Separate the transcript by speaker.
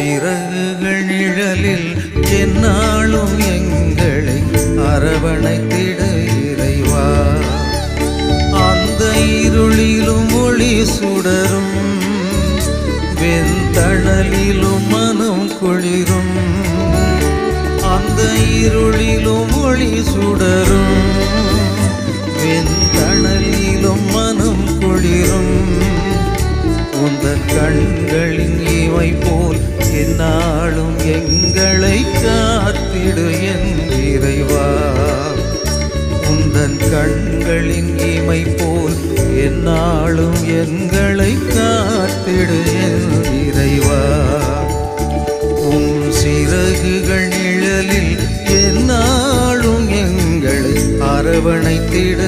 Speaker 1: சிறகுகள் நிழலில் என்னாலும் எங்களை அரவணைத்திட இறைவா. அந்த இருளிலும் ஒளி சுடரும் வெண்தணலிலும் மனம் குளிரும். அந்த இருளிலும் ஒளி சுடரும் வெண்தணலிலும் மனம் குளிரும். உந்தன் கண்களின் இவை போல் என்னாலும் எங்களை காத்திடு என் இறைவா. உந்தன் கண்களின் இமை போல் என்னாலும் எங்களை காத்திடு என் இறைவா. உம் சிறகுகள் நிழலில் என்னாலும் எங்களை அரவணைத்திட